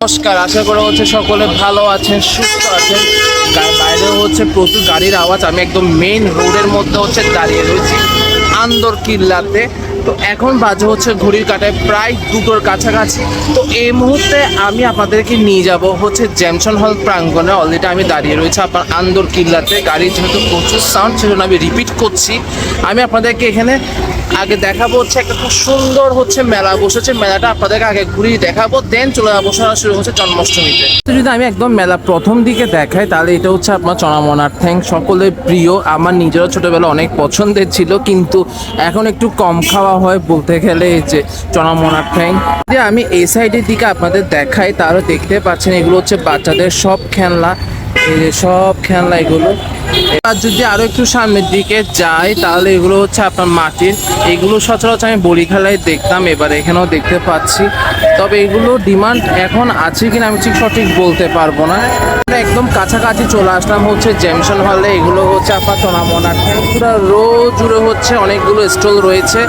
নমস্কার, আশা করা হচ্ছে সকলে ভালো আছেন, সুস্থ আছেন। বাইরে হচ্ছে প্রচুর গাড়ির আওয়াজ। আমি একদম মেইন রোডের মধ্যে হচ্ছে দাঁড়িয়ে রয়েছি। আন্দর কিল্লাতে। তো এখন বাজে হচ্ছে ঘড়ির কাটায় প্রায় দুটোর কাছাকাছি। তো এই মুহূর্তে আমি আপনাদেরকে নিয়ে যাব হচ্ছে জ্যামসন হল প্রাঙ্গণে। অলরেডি আমি দাঁড়িয়ে রয়েছি আপনার আন্দর কিল্লাতে। গাড়ির যেহেতু প্রচুর সাউন্ড সেজন্য আমি রিপিট করছি। আমি আপনাদেরকে এখানে আগে দেখাবো হচ্ছে একটা খুব সুন্দর হচ্ছে মেলা বসেছে। মেলাটা আপনাদেরকে আগে ঘুরিয়ে দেখাবো দেন চলে যাব শুরু হচ্ছে জন্মাষ্টমীতে। তো যদি আমি একদম মেলা প্রথম দিকে দেখাই, তাহলে এটা হচ্ছে আপনার চনামনার থ্যাং সকলের প্রিয়। আমার নিজেরও ছোটবেলা অনেক পছন্দের ছিল, কিন্তু এখন একটু কম খাওয়া হয় বলতে গেলে এই যে চনামনার ঠ্যাং। যে আমি এই সাইডের দিকে আপনাদের দেখাই, তারও দেখতে পাচ্ছেন, এগুলো হচ্ছে বাচ্চাদের সব খেলনা। এই যে সব খেলনা এগুলো। আর যদি আরও একটু সামনের দিকে যাই, তাহলে এগুলো হচ্ছে আপনার মাটির। এগুলো সচরাচর আমি বড়ি খেলায় দেখতাম, এবার এখানেও দেখতে পাচ্ছি। তবে এগুলো ডিমান্ড এখন আছে কিনা আমি ঠিক সঠিক বলতে পারব না। একদম কাছাকাছি চলে আসলাম হচ্ছে জ্যামসন হলে। এগুলো হচ্ছে আপনার চনামনার পুরো রোজ জুড়ে হচ্ছে অনেকগুলো স্টল রয়েছে।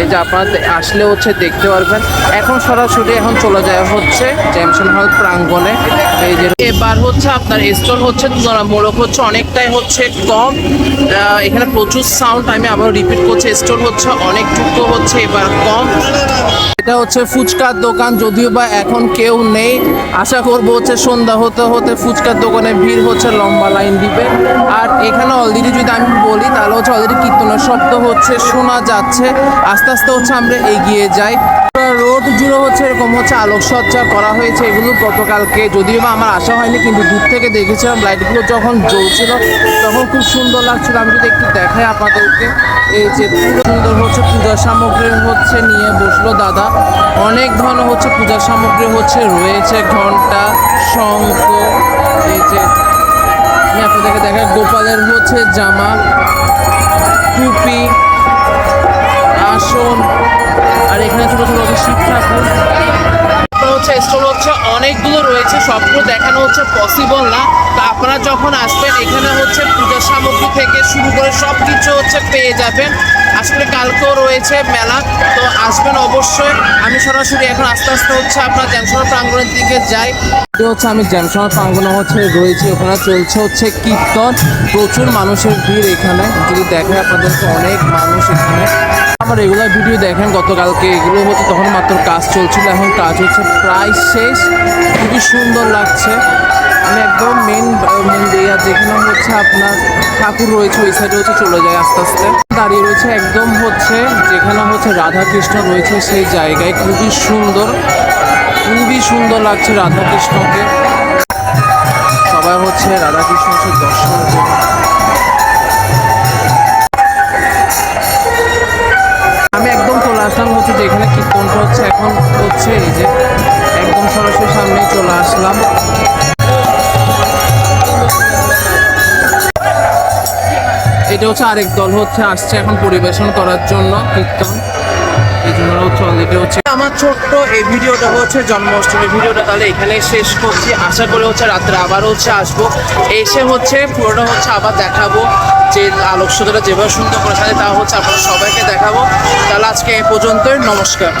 এই যে আপনার আসলে হচ্ছে দেখতে পারবেন। এখন সরাসরি এখন চলে যায় হচ্ছে জ্যামসন হল প্রাঙ্গণে। এই যে এবার হচ্ছে আপনার স্টল হচ্ছে তুলনামূলক হচ্ছে অনেকটাই হচ্ছে কম এখানে প্রচুর সাউন্ড আমি আবার রিপিট করছি। স্টোর হচ্ছে অনেকটুকু হচ্ছে এবার কম। এটা হচ্ছে ফুচকার দোকান, যদিও বা এখন কেউ নেই। আশা করব হচ্ছে সন্ধ্যা হতে হতে ফুচকার দোকানে ভিড় হচ্ছে লম্বা লাইন দিবে আর এখানে অলরেডি যদি আমি বলি, তাহলে হচ্ছে অলরেডি কীর্তনের শব্দ হচ্ছে, শোনা যাচ্ছে। আস্তে আস্তে হচ্ছে আমরা এগিয়ে যাই। রোড জুড়ে হচ্ছে এরকম হচ্ছে আলোকসজ্জা করা হয়েছে, এগুলো গতকালকে। যদিও বা আমার আশা হয়নি, কিন্তু দূর থেকে দেখেছিলাম লাইটগুলো যখন জ্বলছিল, তখন খুব সুন্দর লাগছিল। আমি যদি একটু দেখাই আপনাদেরকে, এই যে সুন্দর হচ্ছে পূজার সামগ্রী হচ্ছে নিয়ে বসল দাদা। অনেক ধরনের হচ্ছে পূজার সামগ্রী হচ্ছে রয়েছে, ঘণ্টা, শঙ্খ, এই যে আপনাদেরকে দেখাই, গোপালের হচ্ছে জামা, টুপি, আসন আর এখানে ছোট ছোট শিব ঠাকুর। হচ্ছে স্টল হচ্ছে, অনেকগুলো রয়েছে, সবগুলো দেখানো হচ্ছে পসিবল না। তো আপনারা যখন আসবেন, এখানে হচ্ছে পূজার সামগ্রী থেকে শুরু করে সব কিছু হচ্ছে পেয়ে যাবেন। আসলে কালকেও রয়েছে মেলা, তো আসবেন অবশ্যই। আমি সরাসরি এখন আস্তে আস্তে হচ্ছে আপনার জ্যামসনা প্রাঙ্গণের দিকে যাই। এটা হচ্ছে, আমি জ্যামসনা প্রাঙ্গণে হচ্ছে রয়েছি, ওখানে চলছে হচ্ছে কীর্তন। প্রচুর মানুষের ভিড় এখানে। যদি দেখে আপনাদেরকে অনেক মানুষ এখানে। আমার রেগুলার ভিডিও দেখেন গতকালকে, এগুলো হচ্ছে তখন মাত্র কাজ চলছিল, এখন কাজ হচ্ছে প্রায় শেষ। খুবই সুন্দর লাগছে। আমি একদম মেন এরিয়া যেখানে হচ্ছে আপনার ঠাকুর রয়েছে, ওই সাইডে হচ্ছে চলে যায় আস্তে আস্তে। দাঁড়িয়ে রয়েছে একদম হচ্ছে, যেখানে হচ্ছে রাধা কৃষ্ণ রয়েছে সেই জায়গায়। খুবই সুন্দর খুবই সুন্দর লাগছে রাধাকৃষ্ণকে। সবাই হচ্ছে রাধাকৃষ্ণ দর্শন আমি একদম চলে আসলাম হচ্ছে যে এখানে কি কোনটা হচ্ছে এখন হচ্ছে এই যে একদম সরাসরি সামনে চলে আসলাম। এটা হচ্ছে আরেক দল হচ্ছে আসছে এখন পরিবেশন করার জন্য কীর্তন। আমার ছোট্ট এই ভিডিওটা হচ্ছে জন্মাষ্টমী ভিডিওটা, তাহলে এখানে শেষ করছি। আশা করে হচ্ছে রাত্রে আবার হচ্ছে আসব। এসে হচ্ছে পুরোটা হচ্ছে আবার দেখাবো, যে আলোকসজ্জাটা যেভাবে সুন্দর করে সাজে তা হচ্ছে আপনারা সবাইকে দেখাবো। তাহলে আজকে এ পর্যন্ত নমস্কার।